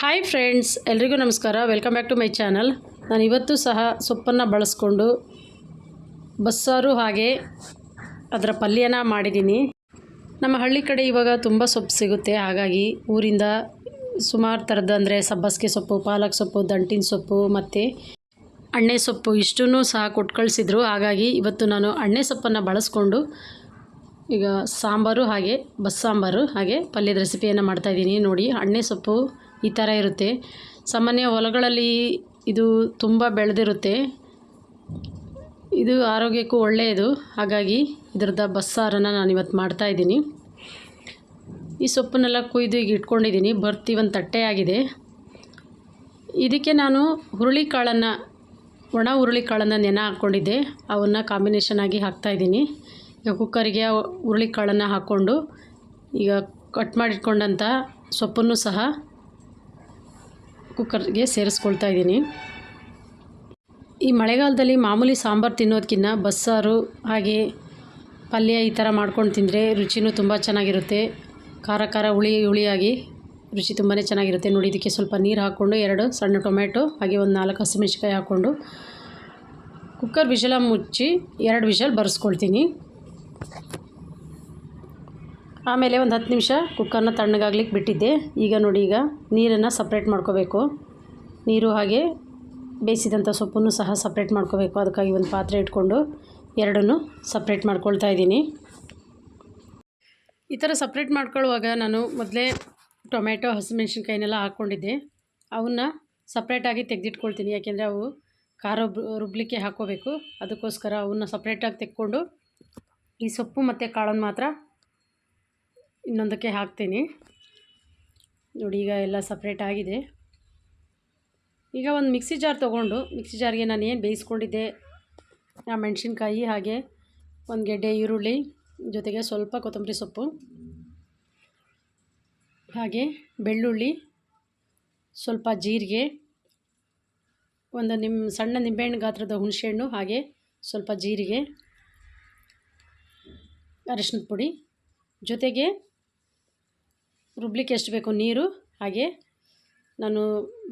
Hi friends ಎಲ್ರಿಗೂ ನಮಸ್ಕಾರ. Welcome back to my channel ನಾನು ಇವತ್ತು ಸಹ ಸೊಪ್ಪನ್ನು ಬಳಸ್ಕೊಂಡು ಬಸ್ಸಾರು ಹಾಗೆ ಅದರ ಪಲ್ಯನ ಮಾಡಿದ್ದೀನಿ. ನಮ್ಮ ಹಳ್ಳಿ ಕಡೆ ಇವಾಗ ತುಂಬ ಸೊಪ್ಪು ಸಿಗುತ್ತೆ. ಹಾಗಾಗಿ ಊರಿಂದ ಸುಮಾರು ಥರದ್ದು ಅಂದರೆ ಸಬ್ಬಸಿಗೆ ಸೊಪ್ಪು, ಪಾಲಕ್ ಸೊಪ್ಪು, ದಂಟಿನ ಸೊಪ್ಪು ಮತ್ತು ಅಣ್ಣೆ ಸೊಪ್ಪು ಇಷ್ಟೂ ಸಹ ಕೊಟ್ಟು ಕಳಿಸಿದ್ರು ಹಾಗಾಗಿ ಇವತ್ತು ನಾನು ಅಣ್ಣೆ ಸೊಪ್ಪನ್ನು ಬಳಸ್ಕೊಂಡು ಈಗ ಸಾಂಬಾರು ಹಾಗೆ ಬಸ್ಸಾಂಬಾರು ಹಾಗೆ ಪಲ್ಯದ ರೆಸಿಪಿಯನ್ನು ಮಾಡ್ತಾಯಿದ್ದೀನಿ ನೋಡಿ, ಅಣ್ಣೆ ಸೊಪ್ಪು ಈ ಥರ ಇರುತ್ತೆ. ಸಾಮಾನ್ಯ ಹೊಲಗಳಲ್ಲಿ ಇದು ತುಂಬ ಬೆಳೆದಿರುತ್ತೆ. ಇದು ಆರೋಗ್ಯಕ್ಕೂ ಒಳ್ಳೆಯದು. ಹಾಗಾಗಿ ಇದ್ರದ್ದು ಬಸ್ಸಾರನ್ನು ನಾನು ಇವತ್ತು ಮಾಡ್ತಾಯಿದ್ದೀನಿ ಈ ಸೊಪ್ಪನ್ನೆಲ್ಲ ಕುಯ್ದು ಈಗ ಇಟ್ಕೊಂಡಿದ್ದೀನಿ. ಬರ್ತಿ ಒಂದು ತಟ್ಟೆ ಆಗಿದೆ. ಇದಕ್ಕೆ ನಾನು ಹುರುಳಿಕಾಳನ್ನು, ಒಣ ಹುರುಳಿಕಾಳನ್ನು ನೆನೆ ಹಾಕ್ಕೊಂಡಿದ್ದೆ. ಅವನ್ನು ಕಾಂಬಿನೇಷನ್ ಆಗಿ ಹಾಕ್ತಾಯಿದ್ದೀನಿ ಈಗ ಕುಕ್ಕರಿಗೆ ಹುರುಳಿಕಾಳನ್ನು ಹಾಕ್ಕೊಂಡು ಈಗ ಕಟ್ ಮಾಡಿಟ್ಕೊಂಡಂಥ ಸೊಪ್ಪನ್ನು ಸಹ ಕುಕ್ಕರ್ಗೆ ಸೇರಿಸ್ಕೊಳ್ತಾ ಇದ್ದೀನಿ. ಈ ಮಳೆಗಾಲದಲ್ಲಿ ಮಾಮೂಲಿ ಸಾಂಬಾರು ತಿನ್ನೋದಕ್ಕಿಂತ ಬಸ್ಸಾರು, ಹಾಗೆ ಪಲ್ಯ ಈ ಥರ ಮಾಡ್ಕೊಂಡು ತಿಂದರೆ ರುಚಿನೂ ತುಂಬ ಚೆನ್ನಾಗಿರುತ್ತೆ. ಖಾರ ಖಾರ ಹುಳಿ ಹುಳಿಯಾಗಿ ರುಚಿ ತುಂಬಾ ಚೆನ್ನಾಗಿರುತ್ತೆ. ನೋಡಿ, ಇದಕ್ಕೆ ಸ್ವಲ್ಪ ನೀರು ಹಾಕ್ಕೊಂಡು ಎರಡು ಸಣ್ಣ ಟೊಮೆಟೊ ಹಾಗೆ ಒಂದು ನಾಲ್ಕು ಹಸಿಮೆಣ್ಸಿಕಾಯಿ ಹಾಕ್ಕೊಂಡು ಕುಕ್ಕರ್ ವಿಷಲ ಮುಚ್ಚಿ ಎರಡು ವಿಷಲ್ ಬರೆಸ್ಕೊಳ್ತೀನಿ. ಆಮೇಲೆ ಒಂದು ಹತ್ತು ನಿಮಿಷ ಕುಕ್ಕರ್ನ ತಣ್ಣಗಾಗ್ಲಿಕ್ಕೆ ಬಿಟ್ಟಿದ್ದೆ. ಈಗ ನೋಡಿ, ಈಗ ನೀರನ್ನು ಸಪ್ರೇಟ್ ಮಾಡ್ಕೋಬೇಕು. ನೀರು ಹಾಗೆ ಬೇಯಿಸಿದಂಥ ಸೊಪ್ಪನ್ನು ಸಹ ಸಪ್ರೇಟ್ ಮಾಡ್ಕೋಬೇಕು. ಅದಕ್ಕಾಗಿ ಒಂದು ಪಾತ್ರೆ ಇಟ್ಕೊಂಡು ಎರಡನ್ನು ಸಪ್ರೇಟ್ ಮಾಡ್ಕೊಳ್ತಾ ಇದ್ದೀನಿ. ಈ ಥರ ಸಪ್ರೇಟ್ ಮಾಡ್ಕೊಳ್ಳುವಾಗ ನಾನು ಮೊದಲೇ ಟೊಮೆಟೊ ಹಸಿಮೆಣ್ಸಿನ್ಕಾಯಿನೆಲ್ಲ ಹಾಕ್ಕೊಂಡಿದ್ದೆ. ಅವನ್ನ ಸಪ್ರೇಟಾಗಿ ತೆಗೆದಿಟ್ಕೊಳ್ತೀನಿ. ಯಾಕೆಂದರೆ ಅವು ಖಾರ ರುಬ್ಲಿಕ್ಕೆ ಹಾಕ್ಕೋಬೇಕು. ಅದಕ್ಕೋಸ್ಕರ ಅವನ್ನ ಸಪ್ರೇಟಾಗಿ ತೆಕ್ಕೊಂಡು ಈ ಸೊಪ್ಪು ಮತ್ತು ಕಾಳನ್ನು ಮಾತ್ರ ಇನ್ನೊಂದಕ್ಕೆ ಹಾಕ್ತೀನಿ. ನೋಡಿ, ಈಗ ಎಲ್ಲ ಸಪ್ರೇಟ್ ಆಗಿದೆ. ಈಗ ಒಂದು ಮಿಕ್ಸಿ ಜಾರ್ ತೊಗೊಂಡು ಮಿಕ್ಸಿ ಜಾರ್ಗೆ ನಾನು ಏನು ಬೇಯಿಸ್ಕೊಂಡಿದ್ದೆ? ಆ ಮೆಣಸಿನ್ಕಾಯಿ ಹಾಗೆ ಒಂದು ಗೆಡ್ಡೆ ಈರುಳ್ಳಿ, ಜೊತೆಗೆ ಸ್ವಲ್ಪ ಕೊತ್ತಂಬರಿ ಸೊಪ್ಪು, ಹಾಗೆ ಬೆಳ್ಳುಳ್ಳಿ, ಸ್ವಲ್ಪ ಜೀರಿಗೆ, ಒಂದು ನಿಮ್ಮ ಸಣ್ಣ ನಿಂಬೆಹಣ್ಣು ಗಾತ್ರದ ಹುಣಸೆಹಣ್ಣು, ಹಾಗೆ ಸ್ವಲ್ಪ ಜೀರಿಗೆ ಅರಿಶಿನ ಪುಡಿ, ಜೊತೆಗೆ ರುಬ್ಲಿಕ್ಕೆ ಎಷ್ಟು ಬೇಕು? ನೀರು, ಹಾಗೆ ನಾನು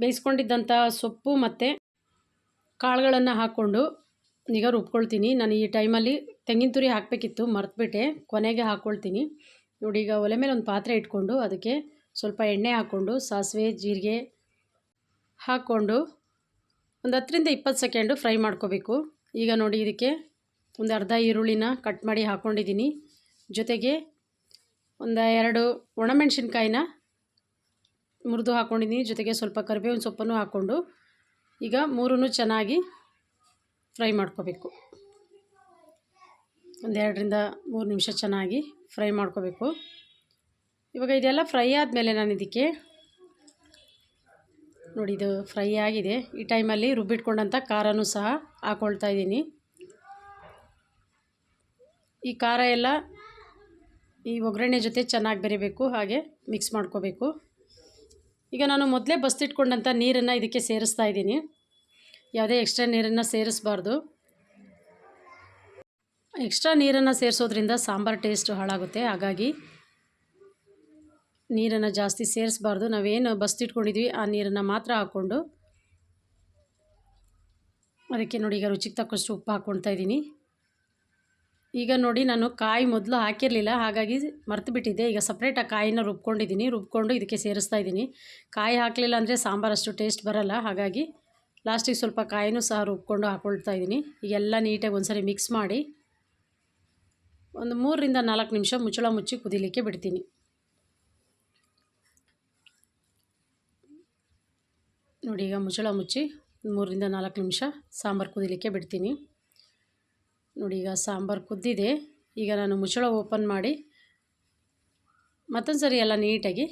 ಬೇಯಿಸ್ಕೊಂಡಿದ್ದಂಥ ಸೊಪ್ಪು ಮತ್ತು ಕಾಳುಗಳನ್ನು ಹಾಕ್ಕೊಂಡು ಈಗ ರುಬ್ಕೊಳ್ತೀನಿ. ನಾನು ಈ ಟೈಮಲ್ಲಿ ತೆಂಗಿನ ತುರಿ ಹಾಕಬೇಕಿತ್ತು, ಮರ್ತುಬಿಟ್ಟೆ. ಕೊನೆಗೆ ಹಾಕ್ಕೊಳ್ತೀನಿ. ನೋಡಿ, ಈಗ ಒಲೆ ಮೇಲೆ ಒಂದು ಪಾತ್ರೆ ಇಟ್ಕೊಂಡು ಅದಕ್ಕೆ ಸ್ವಲ್ಪ ಎಣ್ಣೆ ಹಾಕ್ಕೊಂಡು, ಸಾಸಿವೆ, ಜೀರಿಗೆ ಹಾಕ್ಕೊಂಡು ಒಂದು ಹತ್ತರಿಂದ ಇಪ್ಪತ್ತು ಸೆಕೆಂಡು ಫ್ರೈ ಮಾಡ್ಕೋಬೇಕು. ಈಗ ನೋಡಿ, ಇದಕ್ಕೆ ಒಂದು ಅರ್ಧ ಈರುಳ್ಳಿನ ಕಟ್ ಮಾಡಿ ಹಾಕ್ಕೊಂಡಿದ್ದೀನಿ. ಜೊತೆಗೆ ಒಂದು ಎರಡು ಒಣಮೆಣಸಿನ್ಕಾಯಿನ ಮುರಿದು ಹಾಕ್ಕೊಂಡಿದ್ದೀನಿ ಜೊತೆಗೆ ಸ್ವಲ್ಪ ಕರಿಬೇವಿನ ಸೊಪ್ಪನ್ನು ಹಾಕ್ಕೊಂಡು ಈಗ ಮೂರೂ ಚೆನ್ನಾಗಿ ಫ್ರೈ ಮಾಡ್ಕೋಬೇಕು. ಒಂದೆರಡರಿಂದ ಮೂರು ನಿಮಿಷ ಚೆನ್ನಾಗಿ ಫ್ರೈ ಮಾಡ್ಕೋಬೇಕು. ಇವಾಗ ಇದೆಲ್ಲ ಫ್ರೈ ಆದಮೇಲೆ ನಾನು ಇದಕ್ಕೆ ನೋಡಿ, ಇದು ಫ್ರೈ ಆಗಿದೆ. ಈ ಟೈಮಲ್ಲಿ ರುಬ್ಬಿಟ್ಕೊಂಡಂಥ ಖಾರನೂ ಸಹ ಹಾಕ್ಕೊಳ್ತಾ ಇದ್ದೀನಿ. ಈ ಖಾರ ಎಲ್ಲ ಈ ಒಗ್ಗರಣೆ ಜೊತೆ ಚೆನ್ನಾಗಿ ಬೆರಿಬೇಕು, ಹಾಗೆ ಮಿಕ್ಸ್ ಮಾಡ್ಕೋಬೇಕು. ಈಗ ನಾನು ಮೊದಲೇ ಬಸ್ತಿಟ್ಕೊಂಡಂಥ ನೀರನ್ನು ಇದಕ್ಕೆ ಸೇರಿಸ್ತಾ ಇದ್ದೀನಿ. ಯಾವುದೇ ಎಕ್ಸ್ಟ್ರಾ ನೀರನ್ನು ಸೇರಿಸ್ಬಾರ್ದು. ಎಕ್ಸ್ಟ್ರಾ ನೀರನ್ನು ಸೇರಿಸೋದ್ರಿಂದ ಸಾಂಬಾರು ಟೇಸ್ಟ್ ಹಾಳಾಗುತ್ತೆ. ಹಾಗಾಗಿ ನೀರನ್ನು ಜಾಸ್ತಿ ಸೇರಿಸ್ಬಾರ್ದು. ನಾವೇನು ಬಸ್ತಿಟ್ಕೊಂಡಿದ್ವಿ, ಆ ನೀರನ್ನು ಮಾತ್ರ ಹಾಕ್ಕೊಂಡು ಅದಕ್ಕೆ ನೋಡಿ ಈಗ ರುಚಿಗೆ ತಕ್ಕಷ್ಟು ಉಪ್ಪು ಹಾಕ್ಕೊಳ್ತಾ ಇದ್ದೀನಿ. ಈಗ ನೋಡಿ ನಾನು ಕಾಯಿ ಮೊದಲು ಹಾಕಿರಲಿಲ್ಲ, ಹಾಗಾಗಿ ಮರ್ತು ಬಿಟ್ಟಿದ್ದೆ. ಈಗ ಸಪ್ರೇಟ್ ಆ ಕಾಯಿನ ರುಬ್ಕೊಂಡಿದ್ದೀನಿ. ರುಬ್ಕೊಂಡು ಇದಕ್ಕೆ ಸೇರಿಸ್ತಾ ಇದ್ದೀನಿ. ಕಾಯಿ ಹಾಕಲಿಲ್ಲ ಅಂದರೆ ಸಾಂಬಾರಷ್ಟು ಟೇಸ್ಟ್ ಬರಲ್ಲ. ಹಾಗಾಗಿ ಲಾಸ್ಟಿಗೆ ಸ್ವಲ್ಪ ಕಾಯಿನೂ ಸಹ ರುಬ್ಕೊಂಡು ಹಾಕ್ಕೊಳ್ತಾ ಇದ್ದೀನಿ. ಈಗೆಲ್ಲ ನೀಟಾಗಿ ಒಂದ್ಸರಿ ಮಿಕ್ಸ್ ಮಾಡಿ ಒಂದು ಮೂರರಿಂದ ನಾಲ್ಕು ನಿಮಿಷ ಮುಚ್ಚಳ ಮುಚ್ಚಿ ಕುದಿಲಿಕ್ಕೆ ಬಿಡ್ತೀನಿ. ನೋಡಿ ಈಗ ಮುಚ್ಚಳ ಮುಚ್ಚಿ ಮೂರರಿಂದ ನಾಲ್ಕು ನಿಮಿಷ ಸಾಂಬಾರು ಕುದಿಲಿಕ್ಕೆ ಬಿಡ್ತೀನಿ. ನೋಡಿ, ಈಗ ಸಾಂಬಾರು ಕುದ್ದಿದೆ. ಈಗ ನಾನು ಮುಚ್ಚಳ ಓಪನ್ ಮಾಡಿ ಮತ್ತೊಂದು ಸರಿ ಎಲ್ಲ ನೀಟಾಗಿ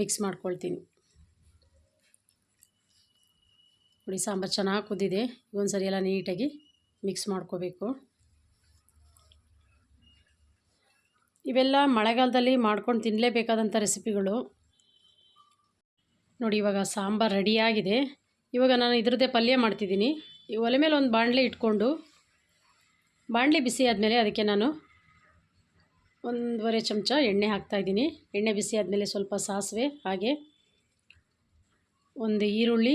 ಮಿಕ್ಸ್ ಮಾಡ್ಕೊಳ್ತೀನಿ. ನೋಡಿ, ಸಾಂಬಾರು ಚೆನ್ನಾಗಿ ಕುದ್ದಿದೆ. ಒಂದು ಸರಿ ಎಲ್ಲ ನೀಟಾಗಿ ಮಿಕ್ಸ್ ಮಾಡ್ಕೋಬೇಕು. ಇವೆಲ್ಲ ಮಳೆಗಾಲದಲ್ಲಿ ಮಾಡ್ಕೊಂಡು ತಿನ್ನಲೇಬೇಕಾದಂಥ ರೆಸಿಪಿಗಳು. ನೋಡಿ, ಇವಾಗ ಸಾಂಬಾರು ರೆಡಿಯಾಗಿದೆ ಇವಾಗ ನಾನು ಇದ್ರದ್ದೇ ಪಲ್ಯ ಮಾಡ್ತಿದ್ದೀನಿ. ಈ ಒಲೆ ಮೇಲೆ ಒಂದು ಬಾಣಲೆ ಇಟ್ಕೊಂಡು ಬಾಣಲೆ ಬಿಸಿ ಆದಮೇಲೆ ಅದಕ್ಕೆ ನಾನು ಒಂದೂವರೆ ಚಮಚ ಎಣ್ಣೆ ಹಾಕ್ತಾಯಿದ್ದೀನಿ ಎಣ್ಣೆ ಬಿಸಿ ಆದಮೇಲೆ ಸ್ವಲ್ಪ ಸಾಸಿವೆ, ಹಾಗೆ ಒಂದು ಈರುಳ್ಳಿ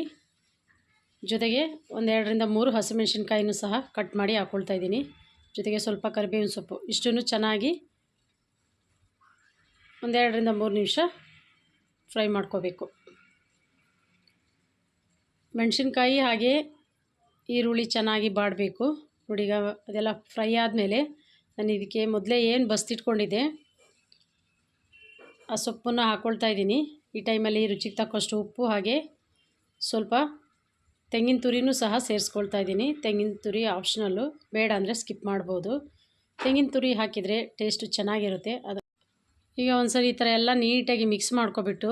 ಜೊತೆಗೆ ಒಂದೆರಡರಿಂದ ಮೂರು ಹಸಿಮೆಣಸಿನ್ಕಾಯಿನೂ ಸಹ ಕಟ್ ಮಾಡಿ ಹಾಕ್ಕೊಳ್ತಾ ಇದ್ದೀನಿ. ಜೊತೆಗೆ ಸ್ವಲ್ಪ ಕರಿಬೇವಿನ ಸೊಪ್ಪು, ಇಷ್ಟನ್ನು ಚೆನ್ನಾಗಿ ಒಂದೆರಡರಿಂದ ಮೂರು ನಿಮಿಷ ಫ್ರೈ ಮಾಡ್ಕೋಬೇಕು. ಮೆಣಸಿನ್ಕಾಯಿ ಹಾಗೆ ಈರುಳ್ಳಿ ಚೆನ್ನಾಗಿ ಬಾಡಬೇಕು. ನೋಡಿ ಈಗ ಅದೆಲ್ಲ ಫ್ರೈ ಆದಮೇಲೆ ನಾನು ಇದಕ್ಕೆ ಮೊದಲೇ ಏನು ಬಸ್ತಿಟ್ಕೊಂಡಿದ್ದೆ ಆ ಸೊಪ್ಪನ್ನು ಹಾಕ್ಕೊಳ್ತಾ ಇದ್ದೀನಿ. ಈ ಟೈಮಲ್ಲಿ ರುಚಿಗೆ ತಕ್ಕಷ್ಟು ಉಪ್ಪು ಹಾಗೆ ಸ್ವಲ್ಪ ತೆಂಗಿನ ತುರಿನೂ ಸಹ ಸೇರಿಸ್ಕೊಳ್ತಾ ಇದ್ದೀನಿ. ತೆಂಗಿನ ತುರಿ ಆಪ್ಷನಲ್ಲು, ಬೇಡ ಅಂದರೆ ಸ್ಕಿಪ್ ಮಾಡ್ಬೋದು. ತೆಂಗಿನ ತುರಿ ಹಾಕಿದರೆ ಟೇಸ್ಟು ಚೆನ್ನಾಗಿರುತ್ತೆ. ಅದು ಈಗ ಒಂದ್ಸರಿ ಈ ಥರ ಎಲ್ಲ ನೀಟಾಗಿ ಮಿಕ್ಸ್ ಮಾಡ್ಕೊಬಿಟ್ಟು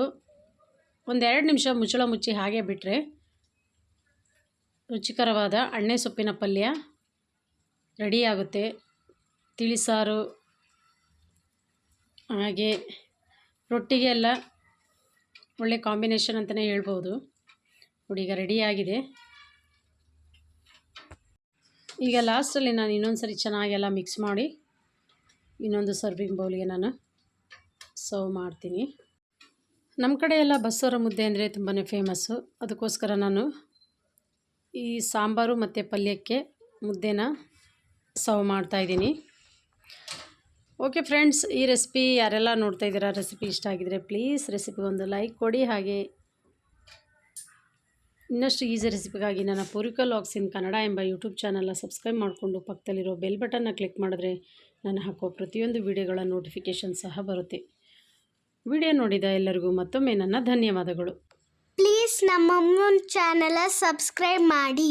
ಒಂದೆರಡು ನಿಮಿಷ ಮುಚ್ಚಳ ಮುಚ್ಚಿ ಹಾಗೆ ಬಿಟ್ಟರೆ ರುಚಿಕರವಾದ ಅಣ್ಣೆ ಸೊಪ್ಪಿನ ಪಲ್ಯ ರೆಡಿಯಾಗುತ್ತೆ. ತಿಳಿಸಾರು. ಹಾಗೆ ರೊಟ್ಟಿಗೆ ಎಲ್ಲ ಒಳ್ಳೆ ಕಾಂಬಿನೇಷನ್ ಅಂತಲೇ ಹೇಳ್ಬೋದು. ನೋಡಿ, ಈಗ ರೆಡಿಯಾಗಿದೆ. ಈಗ ಲಾಸ್ಟಲ್ಲಿ ನಾನು ಇನ್ನೊಂದು ಸರಿ ಚೆನ್ನಾಗೆಲ್ಲ ಮಿಕ್ಸ್ ಮಾಡಿ ಇನ್ನೊಂದು ಸರ್ವಿಂಗ್ ಬೌಲ್ಗೆ ನಾನು ಸರ್ವ್ ಮಾಡ್ತೀನಿ. ನಮ್ಮ ಕಡೆ ಎಲ್ಲ ಬಸ್ಸವರ ಮುದ್ದೆ ಅಂದರೆ ತುಂಬಾ ಫೇಮಸ್ಸು ಅದಕ್ಕೋಸ್ಕರ ನಾನು ಈ ಸಾಂಬಾರು ಮತ್ತು ಪಲ್ಯಕ್ಕೆ ಮುದ್ದೆನ ಸರ್ವ್ ಮಾಡ್ತಾಯಿದ್ದೀನಿ ಓಕೆ ಫ್ರೆಂಡ್ಸ್ ಈ ರೆಸಿಪಿ ಯಾರೆಲ್ಲ ನೋಡ್ತಾ ಇದ್ದೀರಾ ರೆಸಿಪಿ ಇಷ್ಟ ಆಗಿದರೆ ಪ್ಲೀಸ್ ರೆಸಿಪಿಗೆ ಒಂದು ಲೈಕ್ ಕೊಡಿ. ಹಾಗೆ ಇನ್ನಷ್ಟು ಈಸಿ ರೆಸಿಪಿಗಾಗಿ ನನ್ನ ಪೂರಿಕಲ್ ಲಾಗ್ಸ್ ಇನ್ ಕನ್ನಡ ಎಂಬ ಯೂಟ್ಯೂಬ್ ಚಾನಲ್ನ ಸಬ್ಸ್ಕ್ರೈಬ್ ಮಾಡಿಕೊಂಡು ಪಕ್ಕದಲ್ಲಿರೋ ಬೆಲ್ ಬಟನ್ನ ಕ್ಲಿಕ್ ಮಾಡಿದ್ರೆ ನಾನು ಹಾಕೋ ಪ್ರತಿಯೊಂದು ವಿಡಿಯೋಗಳ ನೋಟಿಫಿಕೇಷನ್ ಸಹ ಬರುತ್ತೆ. ವಿಡಿಯೋ ನೋಡಿದ ಎಲ್ಲರಿಗೂ ಮತ್ತೊಮ್ಮೆ ನನ್ನ ಧನ್ಯವಾದಗಳು. ಪ್ಲೀಸ್ ನಮ್ಮ ಚಾನಲ ಸಬ್ಸ್ಕ್ರೈಬ್ ಮಾಡಿ.